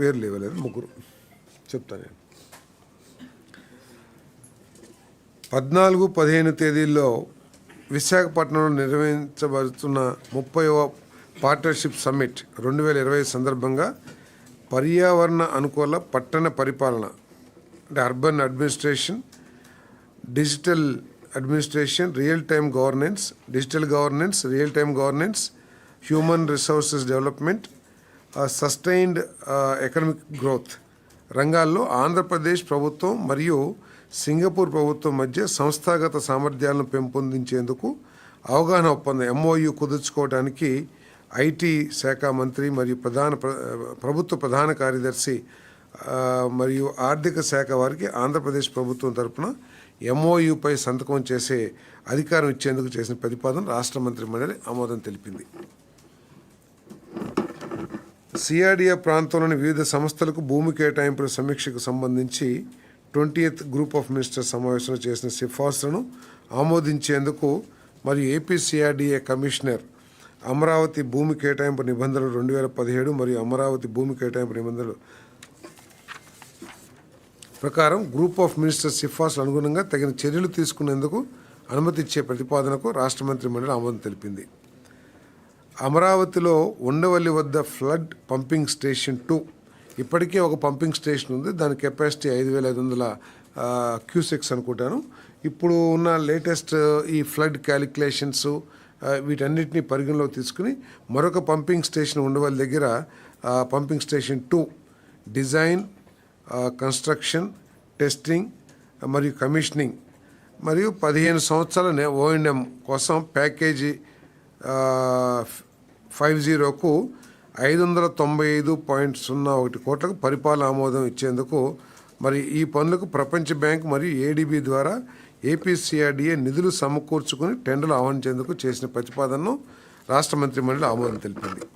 పేర్లు ఇవ్వలేదు ముగ్గురు. చెప్తాను నేను. పద్నాలుగు పదిహేను తేదీల్లో విశాఖపట్నంలో నిర్వహించబడుతున్న ముప్పైవ పార్ట్నర్షిప్ సమ్మిట్ రెండు వేల ఇరవై సందర్భంగా పర్యావరణ అనుకూల పట్టణ పరిపాలన అంటే urban administration digital administration real time governance digital governance real time governance human resources development sustained economic growth రంగాల్లో ఆంధ్రప్రదేశ్ ప్రభుత్వం మరియు సింగపూర్ ప్రభుత్వం మధ్య సంస్థాగత సామర్థ్యాలను పెంపొందించేందుకు అవగాహన ఒప్పందం ఎంఓయు కుదుర్చుకోవడానికి ఐటీ శాఖ మంత్రి మరియు ప్రధాన ప్రభుత్వ ప్రధాన కార్యదర్శి మరియు ఆర్థిక శాఖ వారికి ఆంధ్రప్రదేశ్ ప్రభుత్వం తరపున ఎంఓయుపై సంతకం చేసే అధికారం ఇచ్చేందుకు చేసిన ప్రతిపాదన రాష్ట్ర మంత్రి మండలి ఆమోదం తెలిపింది. సిఆర్డిఏ ప్రాంతంలోని వివిధ సంస్థలకు భూమి కేటాయింపుల సమీక్షకు సంబంధించి ట్వంటీ గ్రూప్ ఆఫ్ మినిస్టర్ సమావేశంలో చేసిన సిఫార్సులను ఆమోదించేందుకు మరియు ఏపీ సిఆర్డిఏ కమిషనర్ అమరావతి భూమి కేటాయింపు నిబంధనలు రెండు వేల పదిహేడు మరియు అమరావతి భూమి కేటాయింపు నిబంధనలు ప్రకారం గ్రూప్ ఆఫ్ మినిస్టర్స్ సిఫార్సులు అనుగుణంగా తగిన చర్యలు తీసుకునేందుకు అనుమతిచ్చే ప్రతిపాదనకు రాష్ట్ర మంత్రి మండలి ఆమోదం తెలిపింది. అమరావతిలో ఉండవల్లి వద్ద ఫ్లడ్ పంపింగ్ స్టేషన్ టూ. ఇప్పటికే ఒక పంపింగ్ స్టేషన్ ఉంది. దాని కెపాసిటీ ఐదు వేల ఐదు వందల క్యూసెక్స్ అనుకుంటాను. ఇప్పుడు ఉన్న లేటెస్ట్ ఈ ఫ్లడ్ క్యాలిక్యులేషన్స్ వీటన్నిటిని పరిగణలోకి తీసుకుని మరొక పంపింగ్ స్టేషన్ ఉండవల్లి దగ్గర pumping station two. Design construction testing మరియు కమిషనింగ్ మరియు పదిహేను సంవత్సరాల ఓఎన్ఎం ఓఎండ్ఎం కోసం ప్యాకేజీ ఫైవ్ జీరోకు ఐదు వందల తొంభై ఐదు పాయింట్ సున్నా ఒకటి కోట్లకు పరిపాలన ఆమోదం ఇచ్చేందుకు మరి ఈ పనులకు ప్రపంచ బ్యాంక్ మరియు ఏడీబీ ద్వారా ఏపీసీఆర్డీఏ నిధులు సమకూర్చుకుని టెండర్లు ఆహ్వానించేందుకు చేసిన ప్రతిపాదనను రాష్ట్ర మంత్రి మండలి ఆమోదం తెలిపింది.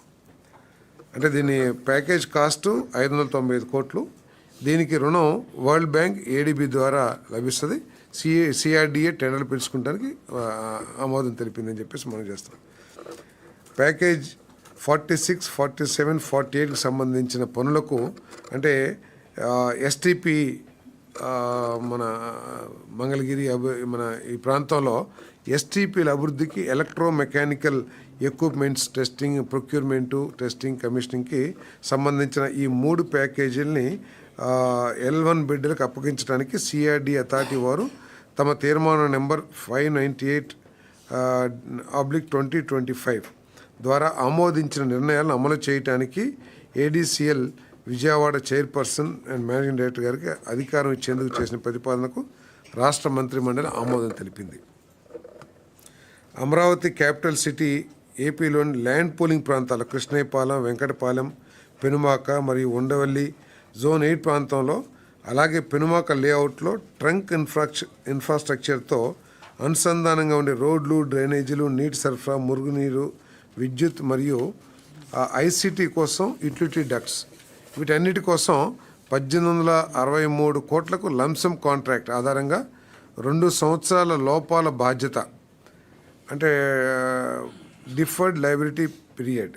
అంటే దీని ప్యాకేజ్ కాస్ట్ ఐదు వందల తొంభై ఐదు కోట్లు. దీనికి రుణం వరల్డ్ బ్యాంక్ ఏడీబీ ద్వారా లభిస్తుంది. సిఏ సిఆర్డిఏ టెండర్లు పిలుచుకోవడానికి ఆమోదం తెలిపిందని చెప్పేసి మనం చేస్తాం package forty six forty seven forty ఎయిట్కి సంబంధించిన పనులకు అంటే ఎస్టీపీ మన మంగళగిరి అభి మన ఈ ప్రాంతంలో ఎస్టీపీల అభివృద్ధికి electro mechanical equipments testing procurement testing కమిషనింగ్కి సంబంధించిన ఈ మూడు ప్యాకేజీల్ని ఎల్ వన్ బిడ్డలకు అప్పగించడానికి సిఆర్డి అథారిటీ వారు తమ తీర్మానం number five ninety eight oblique twenty twenty five. ద్వారా ఆమోదించిన నిర్ణయాలను అమలు చేయడానికి ADCL Vijayawada chairperson and managing director గారికి అధికారం ఇచ్చేందుకు చేసిన ప్రతిపాదనకు రాష్ట్ర మంత్రి మండలి ఆమోదం తెలిపింది. అమరావతి క్యాపిటల్ సిటీ ఏపీలోని ల్యాండ్ పోలింగ్ ప్రాంతాలు కృష్ణయ్యపాలెం వెంకటపాలెం పెనుమాక మరియు ఉండవల్లి జోన్ ఎయిట్ ప్రాంతంలో అలాగే పెనుమాక లేఅవుట్లో ట్రంక్ ఇన్ఫ్రాక్ష ఇన్ఫ్రాస్ట్రక్చర్తో అనుసంధానంగా ఉండే రోడ్లు డ్రైనేజీలు నీటి సరఫరా మురుగునీరు విద్యుత్ మరియు ఐసిటీ కోసం యుటిలిటీ డక్ట్స్ వీటన్నిటి కోసం పద్దెనిమిది వందల అరవై మూడు కోట్లకు లంసమ్ కాంట్రాక్ట్ ఆధారంగా రెండు సంవత్సరాల లోపాల బాధ్యత అంటే డిఫర్డ్ లైబిలిటీ పీరియడ్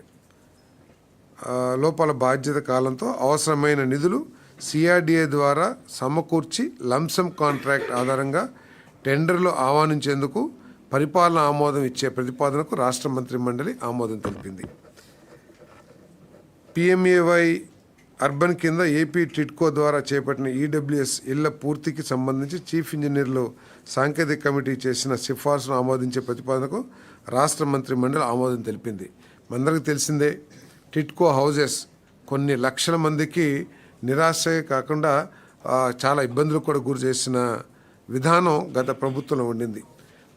లోపాల బాధ్యత కాలంతో అవసరమైన నిధులు సిఆర్డిఏ ద్వారా సమకూర్చి లంసమ్ కాంట్రాక్ట్ ఆధారంగా టెండర్లు ఆహ్వానించేందుకు పరిపాలన ఆమోదం ఇచ్చే ప్రతిపాదనకు రాష్ట్ర మంత్రి మండలి ఆమోదం తెలిపింది. పిఎంఏవై అర్బన్ కింద ఏపీ టిట్కో ద్వారా చేపట్టిన ఈడబ్ల్యూఎస్ ఇళ్ళ పూర్తికి సంబంధించి చీఫ్ ఇంజనీర్లు సాంకేతిక కమిటీ చేసిన సిఫార్సును ఆమోదించే ప్రతిపాదనకు రాష్ట్ర మంత్రి మండలి ఆమోదం తెలిపింది. మనందరికీ తెలిసిందే టిట్కో హౌజెస్ కొన్ని లక్షల మందికి నిరాశ కాకుండా చాలా ఇబ్బందులకు కూడా గురి చేసిన విధానం గత ప్రభుత్వంలో ఉండింది.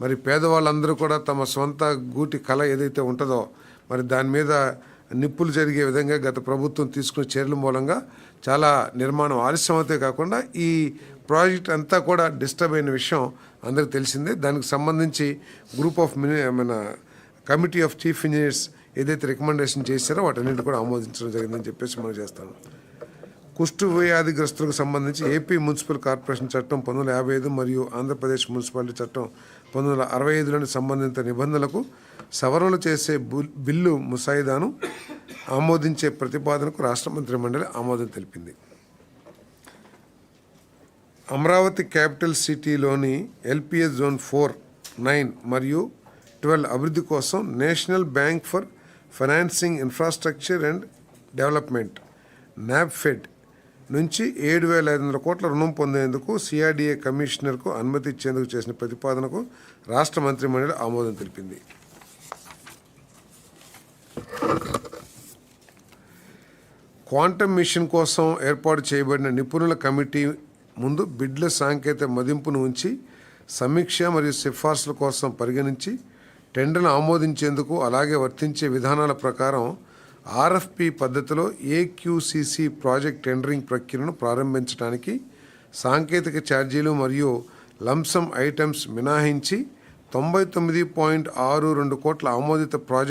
మరి పేదవాళ్ళందరూ కూడా తమ సొంత గూటి కళ ఏదైతే ఉంటుందో మరి దాని మీద నిప్పులు జరిగే విధంగా గత ప్రభుత్వం తీసుకున్న చర్యల మూలంగా చాలా నిర్మాణం ఆలస్యం కాకుండా ఈ ప్రాజెక్ట్ అంతా కూడా డిస్టర్బ్ అయిన విషయం అందరికి తెలిసిందే. దానికి సంబంధించి గ్రూప్ ఆఫ్ మిని మన కమిటీ ఆఫ్ చీఫ్ ఇంజనీర్స్ ఏదైతే రికమెండేషన్ చేశారో వాటన్నింటి కూడా ఆమోదించడం జరిగిందని చెప్పేసి మనం చేస్తాను కుష్టు వ్యాధిగ్రస్తులకు సంబంధించి ఏపీ మున్సిపల్ కార్పొరేషన్ చట్టం పంతొమ్మిది యాభై ఐదు మరియు ఆంధ్రప్రదేశ్ మున్సిపాలిటీ చట్టం పంతొమ్మిది వందల అరవై ఐదులోని సంబంధిత నిబంధనలకు సవరణలు చేసే బుల్- బిల్లు ముసాయిదాను ఆమోదించే ప్రతిపాదనకు రాష్ట్ర మంత్రి మండలి ఆమోదం తెలిపింది. అమరావతి క్యాపిటల్ సిటీలోని ఎల్పిఎస్ జోన్ ఫోర్ నైన్ మరియు ట్వెల్వ్ అభివృద్ధి కోసం national bank for financing infrastructure and development NaBFID నుంచి ఏడు వేల ఐదు వందల కోట్ల రుణం పొందేందుకు సిఆర్డీఏ కమిషనర్కు అనుమతి ఇచ్చేందుకు చేసిన ప్రతిపాదనకు రాష్ట్ర మంత్రి మండలి ఆమోదం తెలిపింది. క్వాంటమ్ మిషన్ కోసం ఏర్పాటు చేయబడిన నిపుణుల కమిటీ ముందు బిడ్ల సాంకేతిక మదింపును ఉంచి సమీక్ష మరియు సిఫార్సుల కోసం పరిగణించి టెండర్ను ఆమోదించేందుకు అలాగే వర్తించే విధానాల ప్రకారం ఆర్ఎఫ్పి పద్ధతిలో ఏక్యూసిసి ప్రాజెక్ట్ టెండరింగ్ ప్రక్రియను ప్రారంభించడానికి సాంకేతిక ఛార్జీలు మరియు లంసమ్ ఐటమ్స్ మినహాయించి తొంభై తొమ్మిది పాయింట్ ఆరు రెండు కోట్ల ఆమోదిత ప్రాజెక్ట్